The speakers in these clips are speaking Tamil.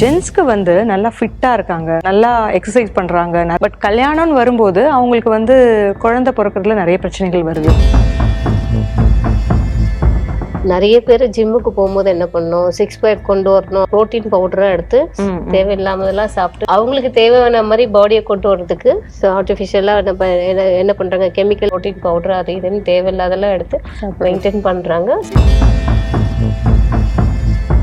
ஜென்ஸ்க்கு வந்து நல்லா ஃபிட்டா இருக்காங்க. நல்லா எக்ஸசைஸ் பண்றாங்க. பட் கல்யாணம்னு வரும்போது அவங்களுக்கு வந்து குழந்தை பிறக்கிறதுல நிறைய பிரச்சனைகள் வருது. நிறைய பேர் ஜிம்முக்கு போகும்போது என்ன பண்ணணும் சிக்ஸ் பேக் கொண்டு வரணும். புரோட்டீன் பவுடரா எடுத்து. தேவையில்லாமதெல்லாம் சாப்பிட்டு அவங்களுக்கு தேவையான மாதிரி பாடியை கொண்டு வரதுக்கு ஆர்டிஃபிஷியலா நம்ம என்ன என்ன பண்றாங்க? கெமிக்கல் புரோட்டீன் பவுடர் அது இதுன்னு தேவையில்லாதெல்லாம் எடுத்து மெயின்டைன் பண்றாங்க.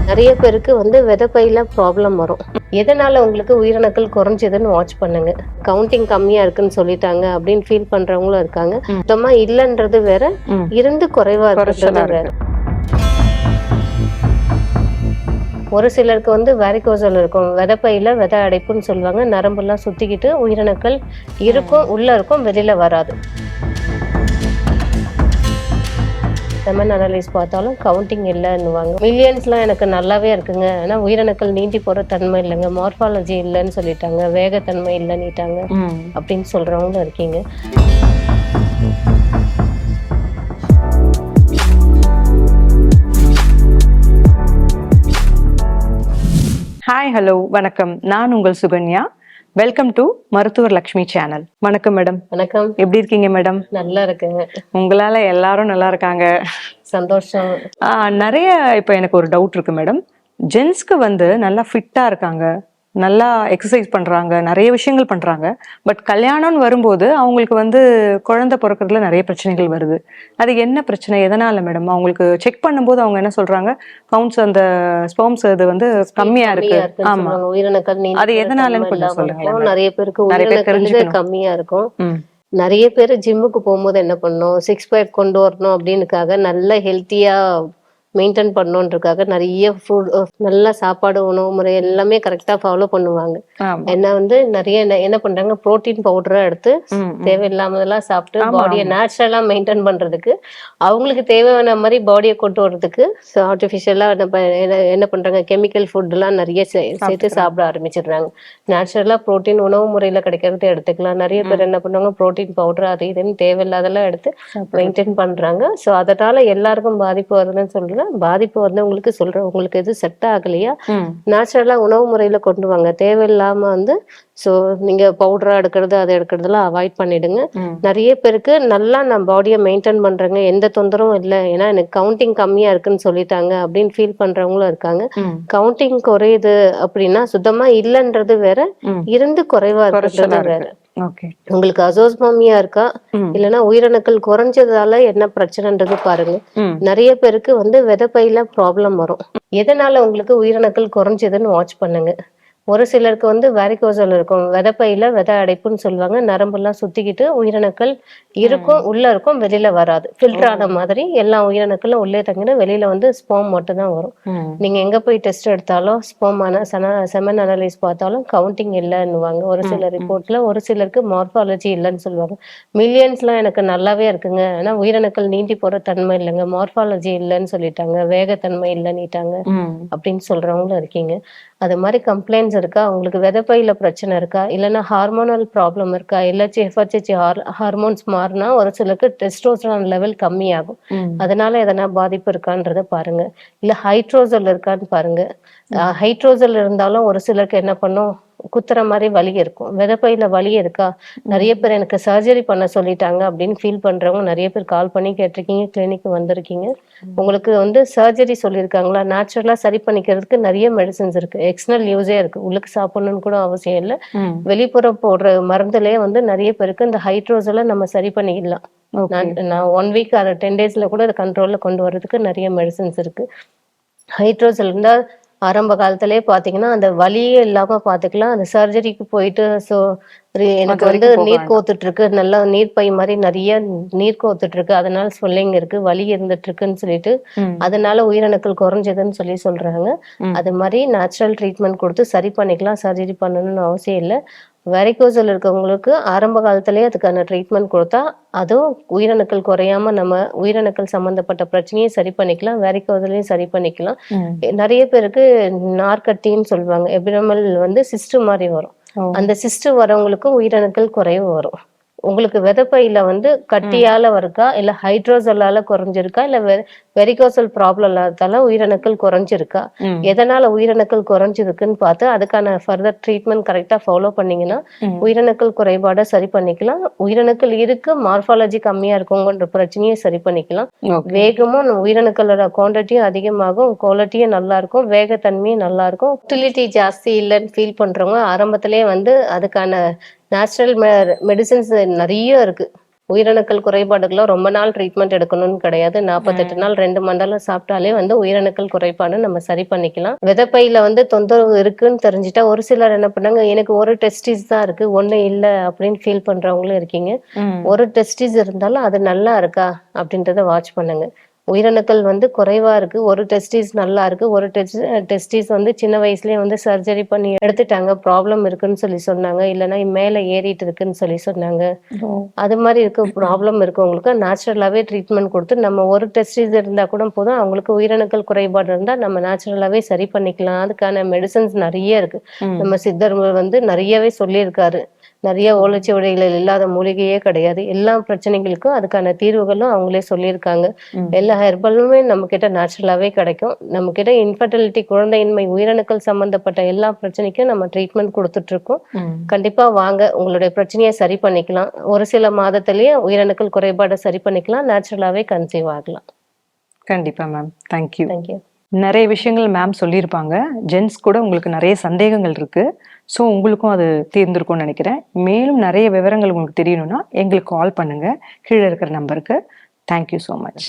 நிறைய பேருக்கு வந்து விதப்பையில ப்ராப்ளம் வரும். எதனால உங்களுக்கு உயிரணுக்கள் குறைஞ்சதுன்னு வாட்ச் பண்ணுங்க. கவுண்டிங் கம்மியா இருக்குன்னு சொல்லிட்டாங்க அப்படின்னு ஃபீல் பண்றவங்களும் இருக்காங்க. ம். சுத்தமா இல்லைன்றது வேற. இருந்து குறைவா இருக்கிறது வேற. ஒரு சிலருக்கு வந்து வேரிகோசல் இருக்கும். விதப்பையில வித அடைப்புன்னு சொல்லுவாங்க. நரம்பெல்லாம் சுத்திக்கிட்டு உயிரணுக்கள் இருக்கும் உள்ள இருக்கும் வெளியில வராது. செமன் அனலைஸ் பார்த்தாலும் கவுண்டிங் இல்லைன்னுவாங்க. மில்லியன்ஸ்லாம் எனக்கு நல்லாவே இருக்குங்க. ஆனால் உயிரணுக்கள் நீந்தி போகிற தன்மை இல்லைங்க. மார்ஃபாலஜி இல்லைன்னு சொல்லிட்டாங்க. வேகத்தன்மை இல்லைன்னுட்டாங்க. அப்படின்னு சொல்றவங்களும் இருக்கீங்க. ஹாய் ஹலோ வணக்கம். நான் உங்கள் சுகன்யா. வெல்கம் டு மருத்துவர் லக்ஷ்மி சேனல் வணக்கம் மேடம் வணக்கம். எப்படி இருக்கீங்க மேடம் நல்லா இருக்குங்க. உங்களால எல்லாரும் நல்லா இருக்காங்க. சந்தோஷம். நிறைய இப்போ எனக்கு ஒரு டவுட் இருக்கு மேடம் ஜென்ஸ்க்கு வந்து நல்லா ஃபிட்டா இருக்காங்க. நல்லா எக்ஸசைஸ் பண்றாங்க நிறைய விஷயங்கள் பண்றாங்க. பட் கல்யாணம்னு வரும்போது அவங்களுக்கு வந்து குழந்தை பிறக்கிறதுல நிறைய பிரச்சனைகள் வருது. அது என்ன பிரச்சனை? எதனால மேடம் அவங்களுக்கு செக் பண்ணும்போது அவங்க என்ன சொல்றாங்க? கவுண்ட்ஸ் அந்த ஸ்பெர்ம்ஸ் இது வந்து கம்மியா இருக்கு. இருக்குன்னு ஆமா. சொல்லுவாங்க. உயிரணுக்கள் அது எதனாலன்னு கொஞ்சம் இருக்கும். நிறைய பேருக்கு நிறைய பேர் உயிரணுக்கள் வந்து தெரிஞ்சுக்கணும். கம்மியா இருக்கும். நிறைய பேர் ஜிம்முக்கு போகும்போது என்ன பண்ணணும் சிக்ஸ் பேக் கொண்டு வரணும் அப்படின்னுக்காக நல்ல ஹெல்த்தியா மெயின்டைன் பண்ணணுன்றதுக்காக நிறைய ஃபுட் நல்ல சாப்பாடு உணவு முறை எல்லாமே கரெக்டா ஃபாலோ பண்ணுவாங்க. என்ன வந்து நிறைய என்ன- என்ன பண்றாங்க? புரோட்டீன் பவுடரா எடுத்து. தேவையில்லாமதெல்லாம் சாப்பிட்டு பாடியை ஆமா. நேச்சுரலா மெயின்டைன் பண்றதுக்கு அவங்களுக்கு தேவையான மாதிரி பாடியை கொண்டு வரதுக்கு ஆர்டிஃபிஷியலா நம்ம என்ன என்ன பண்றாங்க? கெமிக்கல் ஃபுட் எல்லாம் நிறைய சேர்த்து. சாப்பிட ஆரம்பிச்சிடுறாங்க. நேச்சுரலா புரோட்டீன் உணவு முறையில கிடைக்கிறது எடுத்துக்கலாம். நிறைய பேர் என்ன பண்ணுவாங்க? புரோட்டீன் பவுடர் அது இதுன்னு தேவையில்லாதெல்லாம் எடுத்து மெயின்டைன் பண்றாங்க. ஸோ அதனால எல்லாருக்கும் பாதிப்பு வருதுன்னு சொல்றேன் பாதிப்பு வந்து உங்களுக்கு சொல்றேன். உங்களுக்கு எது செட் ஆகலையா நேச்சுரலா உணவு முறையில கொண்டு வாங்க. தேவையில்லாம வந்து ஸோ நீங்க பவுடரா எடுக்கிறது அதை எடுக்கிறதெல்லாம் அவாய்ட் பண்ணிடுங்க. நிறைய பேருக்கு நல்லா நான் பாடியை மெயின்டைன் பண்றேங்க. எந்த தொந்தரவும் இல்லை. ஏன்னா எனக்கு கவுண்டிங் கம்மியா இருக்குன்னு சொல்லிட்டாங்க அப்படின்னு ஃபீல் பண்றவங்களும் இருக்காங்க. கவுண்டிங் குறையுது அப்படின்னா சுத்தமா இல்லைன்றது வேற. இருந்து குறைவா இருக்கிறது வேற. உங்களுக்கு அசோஸ்மாமியா இருக்கா? ம், இல்லைன்னா உயிரணுக்கள் குறைஞ்சதால என்ன பிரச்சனைன்றது பாருங்க. நிறைய பேருக்கு வந்து விதப்பையில ப்ராப்ளம் வரும். எதனால உங்களுக்கு உயிரணுக்கள் குறைஞ்சதுன்னு வாட்ச் பண்ணுங்க. ஒரு சிலருக்கு வந்து வேரிகோசல் இருக்கும். விதப்பையில வித அடைப்புன்னு சொல்லுவாங்க. நரம்பெல்லாம் சுத்திக்கிட்டு உயிரணுக்கள் இருக்கும் உள்ள இருக்கும் வெளியில வராது. ஃபில்டர் ஆன மாதிரி எல்லா உயிரணுக்களும் உள்ளே தங்கினா வெளியில வந்து ஸ்போம் மட்டும் தான் வரும். நீங்க எங்க போய் டெஸ்ட் எடுத்தாலும் ஸ்போம் செமன் அனலைஸ் பார்த்தாலும் கவுண்டிங் இல்லைன்னுவாங்க. ஒரு சில ரிப்போர்ட்ல ஒரு சிலருக்கு மார்ஃபாலஜி இல்லைன்னு சொல்லுவாங்க. மில்லியன்ஸ்லாம் எனக்கு நல்லாவே இருக்குங்க. ஆனா உயிரணுக்கள் நீந்தி போற தன்மை இல்லைங்க. மார்ஃபாலஜி இல்லைன்னு சொல்லிட்டாங்க. வேகத்தன்மை இல்லைன்னுட்டாங்க. அப்படின்னு சொல்றவங்களும் இருக்கீங்க. அது மாதிரி கம்ப்ளைண்ட்ஸ் இருக்கா? உங்களுக்கு விதப்பையில பிரச்சனை இருக்கா? இல்லைன்னா ஹார்மோனல் ப்ராப்ளம் இருக்கா? இல்லாச்சி எஃப்ஹெச்ஹெச் ஹார்மோன்ஸ் மாறினா ஒரு சிலருக்கு டெஸ்டோஸ்டரான் லெவல் கம்மியாகும். அதனால எதனா பாதிப்பு இருக்கான்றத பாருங்க. இல்ல ஹைட்ரோசல் இருக்கான்னு பாருங்க. ஹைட்ரோசல் இருந்தாலும் ஒரு சிலருக்கு என்ன பண்ணும்? குத்துற மாதிரி வலி இருக்கும். விதப்பையில வலி இருக்கா? நிறைய பேர் எனக்கு சர்ஜரி பண்ண சொல்லிட்டாங்க அப்படின்னு ஃபீல் பண்றவங்க நிறைய பேர் கால் பண்ணி கேட்டிருக்கீங்க கிளினிக் வந்திருக்கீங்க. உங்களுக்கு வந்து சர்ஜரி சொல்லியிருக்காங்களா? நேச்சுரலா சரி பண்ணிக்கிறதுக்கு நிறைய மெடிசின்ஸ் இருக்கு. எக்ஸ்டர்னல் யூஸே இருக்கு. உள்ளுக்கு சாப்பிடணும்னு கூட அவசியம் இல்லை. வெளிப்புறம் போடுற மருந்துலயே வந்து நிறைய பேருக்கு இந்த ஹைட்ரோசலை நம்ம சரி பண்ணிக்கலாம். நான் ஒன் வீக் அதை டென் டேஸ்ல கூட கண்ட்ரோல்ல கொண்டு வர்றதுக்கு நிறைய மெடிசின்ஸ் இருக்கு. ஹைட்ரோசல் இருந்தா ஆரம்ப காலத்திலே பாத்தீங்கன்னா அந்த வலியே இல்லாம பாத்துக்கலாம். அந்த சர்ஜரிக்கு போயிட்டு ஸோ எனக்கு வந்து நீர் கோத்துட்டு இருக்கு நல்லா நீர் பை மாதிரி நிறைய நீர் கோத்துட்டு இருக்கு அதனால ஸ்வெல்லிங் இருக்கு. வலி இருந்துட்டு இருக்குன்னு சொல்லிட்டு. அதனால உயிரணுக்கள் குறைஞ்சதுன்னு சொல்லி சொல்றாங்க. அது மாதிரி நேச்சுரல் ட்ரீட்மெண்ட் கொடுத்து சரி பண்ணிக்கலாம். சர்ஜரி பண்ணணும்னு அவசியம் இல்லை. வெரிகோசல் இருக்கவங்களுக்கு ஆரம்ப காலத்திலேயே அதுக்கான ட்ரீட்மெண்ட் கொடுத்தா அதுவும் உயிரணுக்கள் குறையாம நம்ம உயிரணுக்கள் சம்பந்தப்பட்ட பிரச்சனையும் சரி பண்ணிக்கலாம் வெரிகோசலையும் சரி பண்ணிக்கலாம். நிறைய பேருக்கு நார்கட்டின்னு சொல்லுவாங்க எபிரமல் வந்து சிஸ்ட் மாதிரி வரும். அந்த சிஸ்ட் வரவங்களுக்கும் உயிரணுக்கள் குறைவு வரும் உங்களுக்கு விதப்பையில வந்து கட்டியால இருக்கா இல்ல ஹைட்ரோசல்லால குறைஞ்சிருக்கா? இல்ல வெரிகோசல் ப்ராப்ளம் உயிரணுக்கள் குறைஞ்சிருக்கா. எதனால உயிரணுக்கள் குறைஞ்சிருக்குன்னு பார்த்து அதுக்கான ஃபர்தர் ட்ரீட்மெண்ட் கரெக்டா ஃபாலோ பண்ணீங்கன்னா. உயிரணுக்கள் குறைபாடை சரி பண்ணிக்கலாம். உயிரணுக்கள் இருக்கு மார்பாலஜி கம்மியா இருக்குங்கிற பிரச்சனையை சரி பண்ணிக்கலாம். வேகமும் உயிரணுக்களோட குவான்டிட்டியும் அதிகமாகும் குவாலிட்டியும் நல்லா இருக்கும் வேகத்தன்மையும் நல்லா இருக்கும். யூட்டிலிட்டி ஜாஸ்தி இல்லைன்னு ஃபீல் பண்றவங்க ஆரம்பத்திலேயே வந்து அதுக்கான நேச்சுரல் மெடிசின்ஸ் நிறைய இருக்கு. உயிரணுக்கள் குறைபாடுகளும் ரொம்ப நாள் ட்ரீட்மெண்ட் எடுக்கணும்னு கிடையாது. நாற்பத்தெட்டு நாள் ரெண்டு மண்டலம் சாப்பிட்டாலே வந்து உயிரணுக்கள் குறைபாடு நம்ம சரி பண்ணிக்கலாம். விதப்பையில வந்து தொந்தரவு இருக்குன்னு தெரிஞ்சுட்டா ஒரு சிலர் என்ன பண்ணாங்க எனக்கு ஒரு டெஸ்டிஸ் தான் இருக்கு ஒண்ணு இல்லை அப்படின்னு ஃபீல் பண்றவங்களும் இருக்கீங்க. ம். ஒரு டெஸ்டிஸ் இருந்தாலும் அது நல்லா இருக்கா அப்படின்றத வாட்ச் பண்ணுங்க. உயிரணுக்கள் வந்து குறைவா இருக்கு. ஒரு டெஸ்டிஸ் நல்லா இருக்கு. ஒரு டெஸ்டிஸ் வந்து சின்ன வயசுலயே வந்து சர்ஜரி பண்ணி எடுத்துட்டாங்க. ப்ராப்ளம் இருக்குன்னு சொல்லி சொன்னாங்க. இல்லைன்னா மேலே ஏறிட்டு இருக்குன்னு சொல்லி சொன்னாங்க. அது மாதிரி இருக்க. ப்ராப்ளம் இருக்கவங்களுக்கு நேச்சுரலாவே ட்ரீட்மெண்ட் கொடுத்து நம்ம ஒரு டெஸ்டிஸ் இருந்தா கூட போதும். அவங்களுக்கு உயிரணுக்கள் குறைபாடு இருந்தா நம்ம நேச்சுரலாவே சரி பண்ணிக்கலாம். அதுக்கான மெடிசன்ஸ் நிறைய இருக்கு. நம்ம சித்தர் வந்து நிறையவே சொல்லியிருக்காரு. நிறைய ஓலைச்சுவடிகள் இல்லாத மூலிகையே கிடையாது. எல்லா பிரச்சனைகளுக்கும் அதுக்கான தீர்வுகளும் அவங்களே சொல்லியிருக்காங்க. எல்லா ஹெர்பலுமே நம்ம கிட்ட நேச்சுரலாவே கிடைக்கும். நம்ம கிட்ட இன்ஃபர்டிலிட்டி குழந்தையின்மை உயிரணுக்கள் சம்பந்தப்பட்ட எல்லா பிரச்சனைக்கும் நம்ம ட்ரீட்மெண்ட் கொடுத்துட்டு இருக்கோம். கண்டிப்பா வாங்க உங்களுடைய பிரச்சனையை சரி பண்ணிக்கலாம். ஒரு சில மாதத்திலேயே உயிரணுக்கள் குறைபாடை சரி பண்ணிக்கலாம். நேச்சுரலாவே கன்சீவ் ஆகலாம். கண்டிப்பா மேம் தேங்க்யூ தேங்க்யூ நிறைய விஷயங்கள் மேம் சொல்லியிருப்பாங்க. ஜென்ஸ் கூட உங்களுக்கு நிறைய சந்தேகங்கள் இருக்கு. ஸோ உங்களுக்கும் அது தீர்ந்துருக்கும்னு நினைக்கிறேன். மேலும் நிறைய விவரங்கள் உங்களுக்கு தெரியணும்னா எங்களுக்கு கால் பண்ணுங்க. கீழே இருக்கிற நம்பருக்கு தேங்க்யூ ஸோ மச்